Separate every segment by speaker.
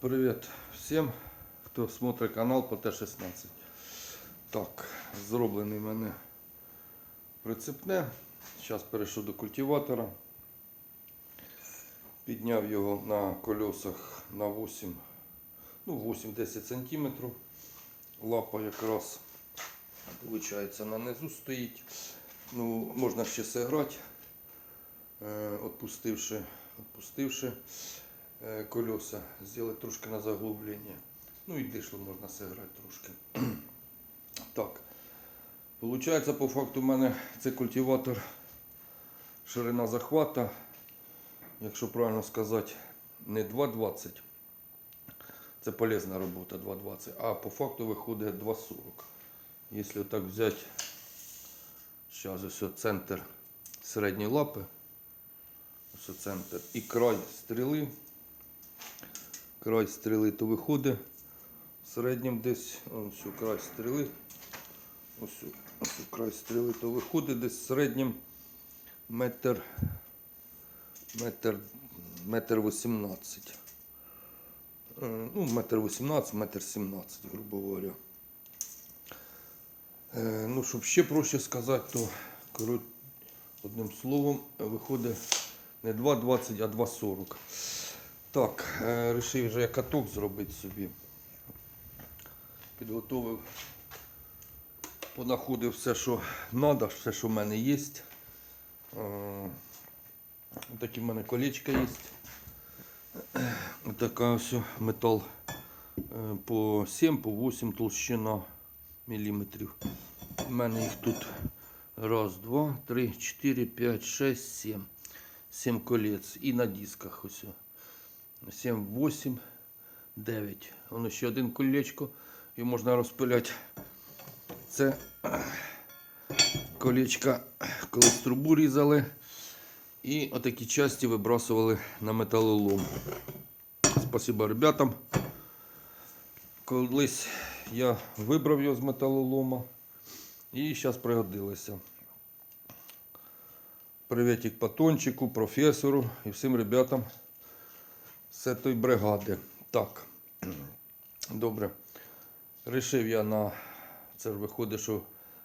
Speaker 1: Привет всім, хто смотрить канал по Т-16. Так, зроблений мене прицепне. Зараз перейшов до культиватора. Підняв його на колесах на 8, ну 8-10 см. Лапа якраз виходить на низу стоїть. Ну, можна ще зіграти, відпустивши, відпустивши е, колеса, зробити трошки на заглублення. Ну і дишло можна зіграти трошки. Так. Получається, по факту, у мене це культиватор ширина захвата, якщо правильно сказати, не 2,20. Це полезна робота 2,20, а по факту виходить 2,40. Якщо так взяти, зараз ось центр середньої лапи, ось центр і край стріли, край стріли, то виходить в середньому десь, ось край стріли, ось, ось край стріли, то виходить десь в середньому метр, метр, метр 18. Е, Ну, метр 18, метр 17, грубо говоря. Е, Ну, щоб ще проще сказати, то коротше, одним словом виходить не 2,20, а 2,40. Так, е, вирішив вже я каток зробити собі. Підготовив, понаходив все, що треба, все, що в мене є. Е, Такі в мене колечка є. Така ось метал е, по 7, по 8 толщина міліметрів. У мене їх тут раз, два, три, чотири, п'ять, шесть, сім. Сім колець. І на дисках ось. 7, 8, 9. Воно ще один колечко. І можна розпиляти. Це колечка, коли трубу різали. І отакі часті вибрасували на металолом. Спасибо ребятам. Колись я вибрав його з металолома і зараз пригодилося. Приветик патончику, професору і всім ребятам з цієї бригади. Так, добре. Рішив я на це ж виходить, що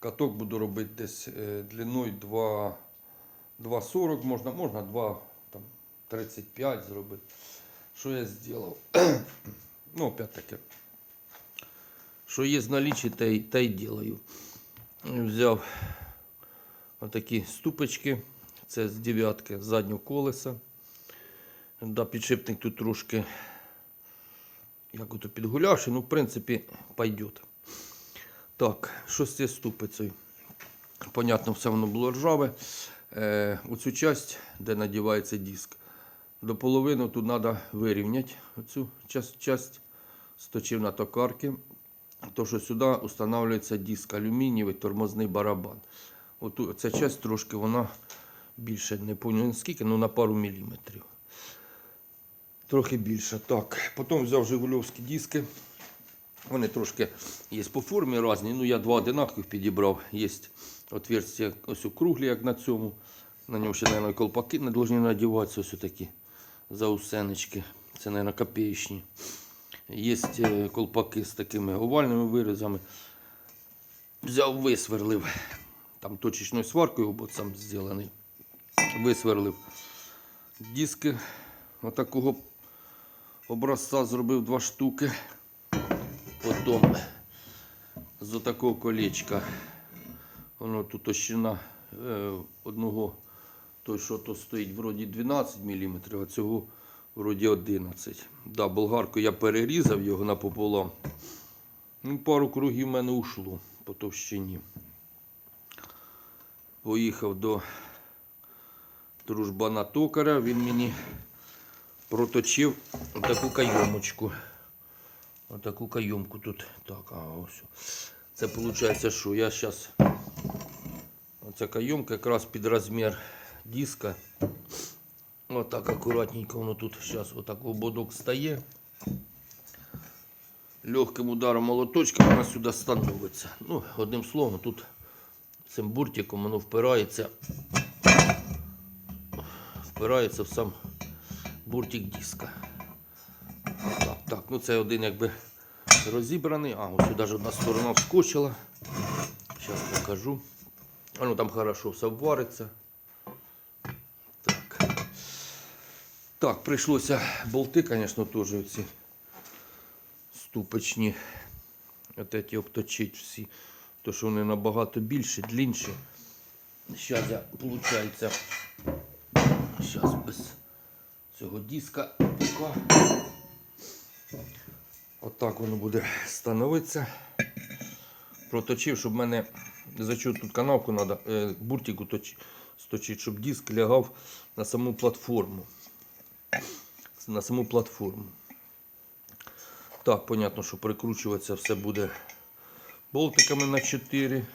Speaker 1: каток буду робити десь е, длиною 2,40 можна, можна 2, там, 35 зробити. Що я зробив? ну, опять таки. Що є з налічі, те, й- те й ділаю. Взяв отакі ступочки. Це з дев'ятки заднього колеса. Да, підшипник тут трошки як ото підгулявши, ну, в принципі, пойдет. Так, що з цією ступицею? Понятно, все воно було ржаве. Е, оцю часть, де надівається диск, до половини тут треба вирівняти оцю часть, часть сточив токарки. То, що сюди встановлюється диск алюмінієвий тормозний барабан. Оту, ця часть трошки вона більше, не пам'ятаю скільки, ну на пару міліметрів. Трохи більше. Так. Потім взяв жигульовські диски. Вони трошки є по формі різні. Ну, я два одинакових підібрав. Є отверстия ось у круглі, як на цьому. На ньому ще, мабуть, колпаки не повинні надіватися. Ось такі заусенечки. Це, мабуть, копеечні. Є е, колпаки з такими овальними вирізами. Взяв, висверлив. Там точечною сваркою, бо сам зроблений. Висверлив диски. Отакого образця зробив два штуки. Потім з отакого колечка. Воно тут товщина е, одного, той, що то стоїть, вроді 12 мм, а цього вроді 11. Да, болгарку я перерізав його напополам. Ну, пару кругів в мене ушло по товщині. Поїхав до дружбана токаря, він мені проточив таку кайомочку. Отаку кайомку тут. Так, а ось. Це виходить, що я зараз. Оця кайомка якраз під розмір диска. Отак акуратненько воно тут зараз отак ободок стає. Легким ударом молоточка вона сюди становиться. Ну, одним словом, тут цим буртиком воно впирається. Впирається в сам буртик диска. Отак. Так, ну це один якби розібраний. А, ось сюди ж одна сторона вскочила. Зараз покажу. А ну там хорошо все вариться. Так. Так, прийшлося болти, звісно, теж оці ступочні. От ці обточить всі. То що вони набагато більші, длінші. Зараз я, виходить, зараз без цього диска. Отак воно буде становитися. Проточив, щоб в мене за що тут канавку треба, буртику точ, сточити, щоб диск лягав на саму платформу. На саму платформу. Так, понятно, що прикручуватися все буде болтиками на 4.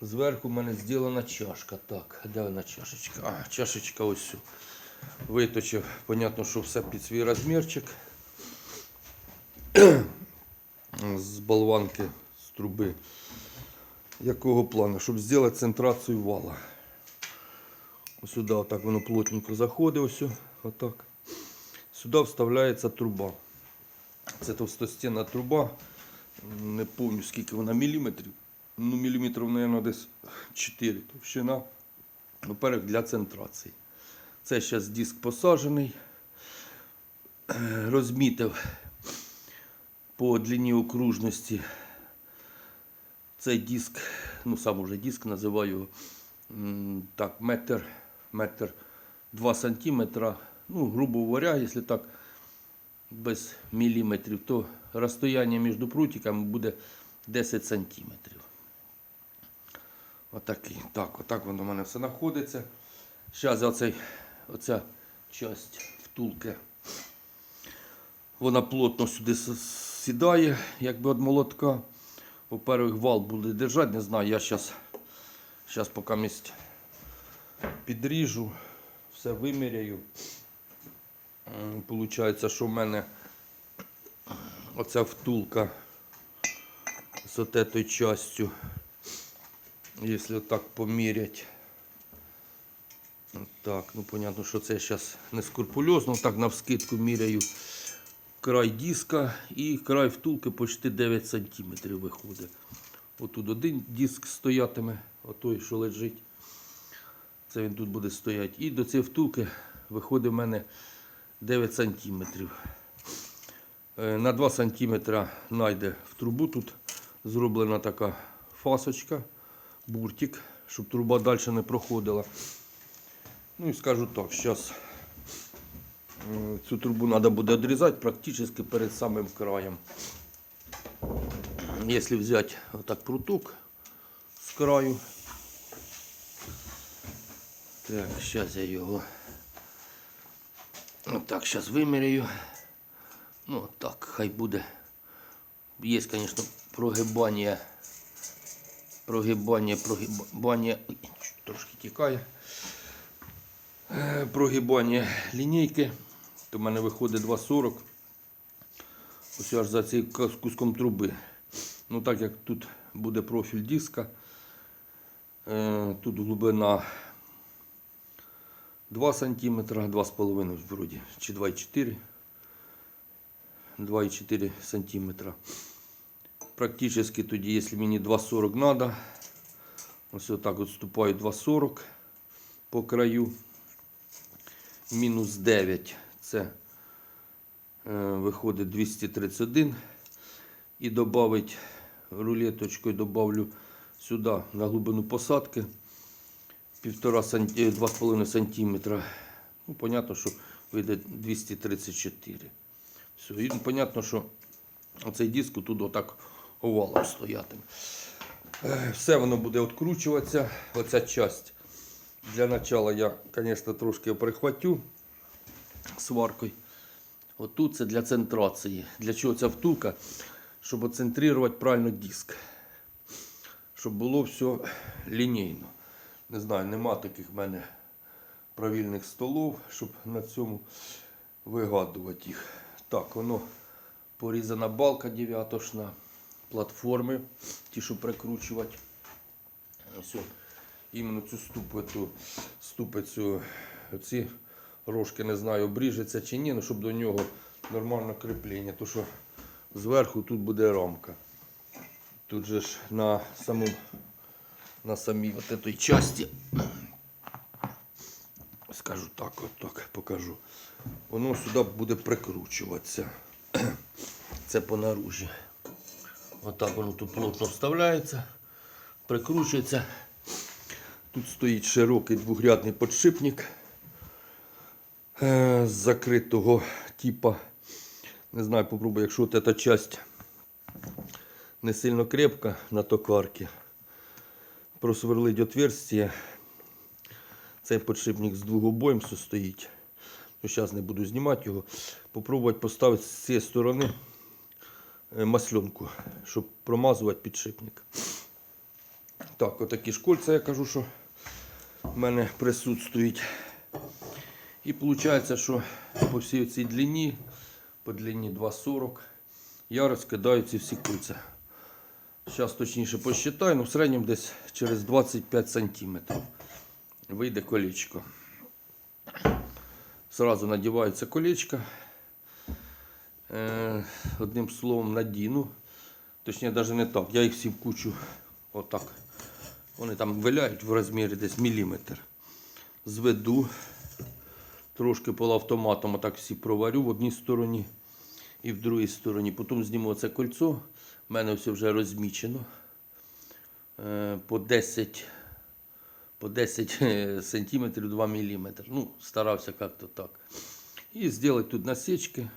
Speaker 1: Зверху в мене зроблена чашка. Так, де вона чашечка? А, чашечка ось. Виточив. Понятно, що все під свій розмірчик. З болванки, з труби. Якого плану? Щоб зробити центрацію вала. Сюди отак воно плотненько заходить. Ось, отак. Сюди вставляється труба. Це товстостінна труба. Не пам'ятаю скільки вона міліметрів. Ну, міліметрів, мабуть, десь 4 товщина. Наперед для центрації. Це зараз диск посаджений. Розмітив по длині окружності. Цей диск, ну сам уже диск називаю так, метр, метр 2 сантиметра. Ну, грубо говоря, якщо так без міліметрів, то розстояння між прутиками буде 10 сантиметрів. Отакий. Так, отак воно в мене все знаходиться. Зараз оцей, оця часть втулки. Вона плотно сюди сідає, якби від молотка. Во-первых, вал буде держати, не знаю, я зараз, зараз поки місць підріжу, все виміряю. Получається, що в мене оця втулка з отетой частю, якщо так помірять. Так, ну понятно, що це зараз не скрупульозно, так навскидку міряю край диска і край втулки почти 9 см виходить. Отут один диск стоятиме, отой, що лежить. Це він тут буде стояти. І до цієї втулки виходить в мене 9 см. На 2 см знайде в трубу. Тут зроблена така фасочка, буртик, щоб труба далі не проходила. Ну і скажу так, зараз цю трубу треба буде відрізати практично перед самим краєм. Якщо взяти отак пруток з краю. Так, зараз я його отак зараз виміряю. Ну так, хай буде. Є, звісно, прогибання. Прогибання, прогибання. Трошки тікає. Е, Прогибання лінійки. То в мене виходить 2,40. Ось аж за цим куском труби. Ну так як тут буде профіль диска, е, тут глибина 2 см, 2,5 вроді, чи 2,4 2,4 см. Практически тоді, якщо мені 2,40 треба, ось отак от ступаю 2,40 по краю. Мінус 9 це е, виходить 231. І додавить рулеточкою добавлю сюди на глибину посадки 1,5 санті- 2,5 см. Ну, понятно, що вийде 234. Все. І понятно, що оцей диск тут отак овалом стоятиме. Е, Все воно буде відкручуватися. Оця часть. Для начала я, звісно, трошки прихватю сваркою. Отут це для центрації. Для чого ця втулка? Щоб оцентрувати правильно диск. Щоб було все лінійно. Не знаю, нема таких в мене правильних столов, щоб на цьому вигадувати їх. Так, воно порізана балка дев'ятошна, платформи, ті, що прикручувати. О, іменно цю ступицю, ступицю, ці рожки, не знаю, обріжеться чи ні, ну, щоб до нього нормальне кріплення, то що зверху тут буде рамка. Тут же ж на саму на самій от этой часті, скажу так, от так покажу. Воно сюди буде прикручуватися. Це по наружі. Отак воно тут плотно вставляється, прикручується. Тут стоїть широкий двохрядний подшипник е, з закритого типа. Не знаю, попробую, якщо ця часть не сильно крепка на токарці, просверлить отверстие. Цей подшипник з двох обоєм состоїть. Ну, зараз не буду знімати його. Попробувати поставити з цієї сторони е, масленку, щоб промазувати підшипник. Так, отакі ж кольця, я кажу, що в мене присутствують. І виходить, що по всій цій длині, по длині 2,40, я розкидаю ці всі кольця. Зараз точніше посчитаю, ну в середньому десь через 25 сантиметрів вийде колечко. Сразу надівається колечко. Е, одним словом, надіну. Точніше, навіть не так. Я їх всі в кучу отак. Вони там виляють в розмірі десь міліметр. Зведу. Трошки полуавтоматом отак всі проварю в одній стороні і в другій стороні. Потім зніму це кольцо. У мене все вже розмічено. Е, По 10, по 10 е, сантиметрів 2 міліметри. Ну, старався як-то так. І зробити тут насічки.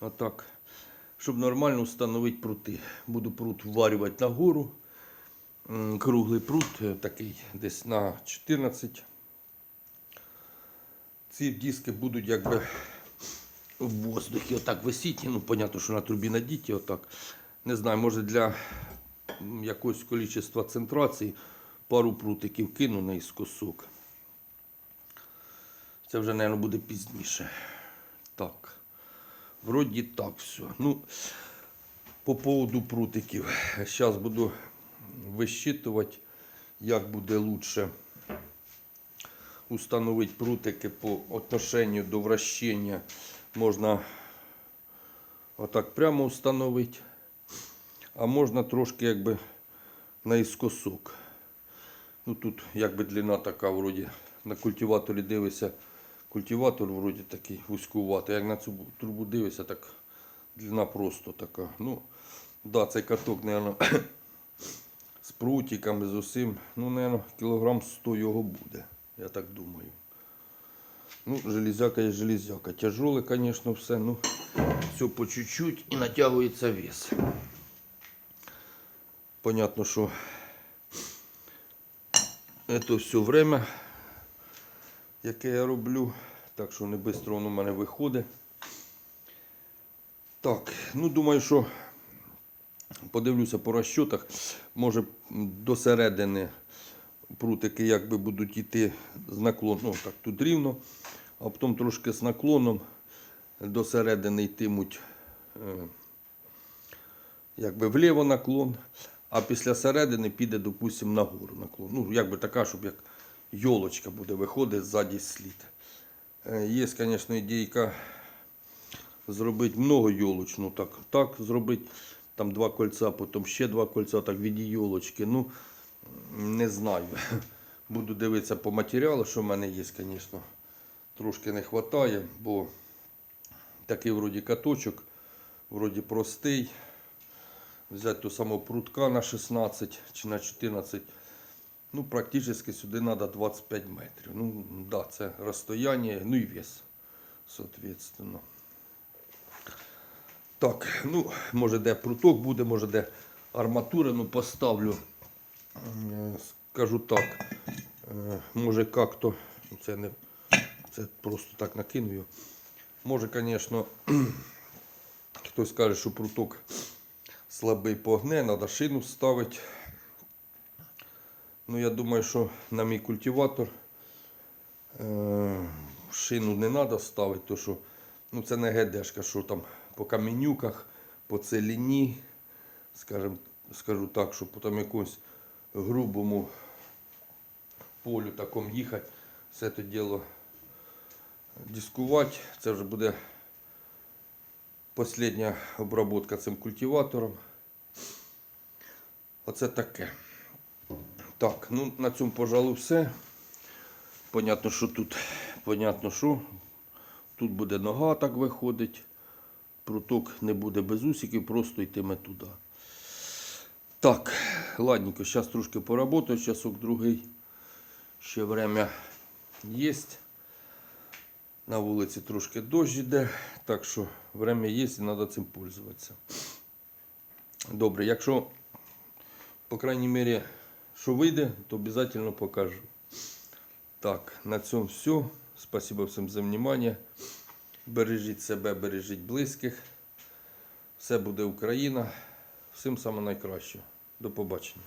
Speaker 1: Отак. Щоб нормально встановити прути. Буду прут вварювати нагору. Круглий прут, е, такий десь на 14. Ці диски будуть якби в воздухі отак висіти. Ну, понятно, що на трубі надіті отак. Не знаю, може для якогось количества центрації пару прутиків кину наіскосок. Це вже, мабуть, буде пізніше. Так. Вроді так все. Ну, по поводу прутиків. Зараз буду висчитувати, як буде лучше установити прутики по отношенню до вращення. Можна отак прямо установити, а можна трошки якби наіскосок. Ну тут якби длина така вроді на культиваторі дивишся. Культиватор вроді такий вузькуватий. Як на цю трубу дивишся, так длина просто така. Ну, да, цей каток, мабуть, прутиками, з усім, ну, мабуть, кілограм 100 його буде, я так думаю. Ну, железяка є железяка. Тяжоле, звісно, все, ну, все по чуть-чуть і натягується вес. Понятно, що це все время, яке я роблю, так що не швидко воно в мене виходить. Так, ну думаю, що подивлюся по розчотах. Може до середини прутики якби будуть йти з наклоном. Ну, так тут рівно, а потім трошки з наклоном до середини йтимуть е, якби вліво наклон, а після середини піде, допустимо, нагору наклон. Ну, якби така, щоб як йолочка буде виходить ззаді слід. Е, Є, звісно, ідейка зробити много йолочну, так, так зробити. Там два кольця, потім ще два кольця, так від йолочки. Ну, не знаю. Буду дивитися по матеріалу, що в мене є, звісно. Трошки не вистачає, бо такий вроді каточок, вроді простий. Взяти ту саму прутка на 16 чи на 14. Ну, практично сюди треба 25 метрів. Ну, да, це розстояння, ну і вес, соответственно. Так, ну, може де пруток буде, може де арматура, ну поставлю. Е, Скажу так, е, може як-то, це не, це просто так накину. Може, звісно, хтось каже, що пруток слабий погне, треба шину ставити. Ну, я думаю, що на мій культиватор е, шину не треба ставити, тому що ну, це не ГДшка, що там по каменюках, по целіні, скажем, скажу так, що по там якомусь грубому полю такому їхати, все це діло дискувати, це вже буде Последня обработка цим культиватором. Оце таке. Так, ну на цьому, пожалуй, все. Понятно, що тут, понятно, що тут буде нога так виходить. Пруток не буде без усиків, просто йтиме туди. Так, ладненько, зараз трошки поработаю, часок другий. Ще время є. На вулиці трошки дощ іде, так що время є і треба цим пользуватися. Добре, якщо, по крайній мірі, що вийде, то обов'язково покажу. Так, на цьому все. Спасибо всім за внимание. Бережіть себе, бережіть близьких. Все буде Україна. Всім саме найкраще. До побачення.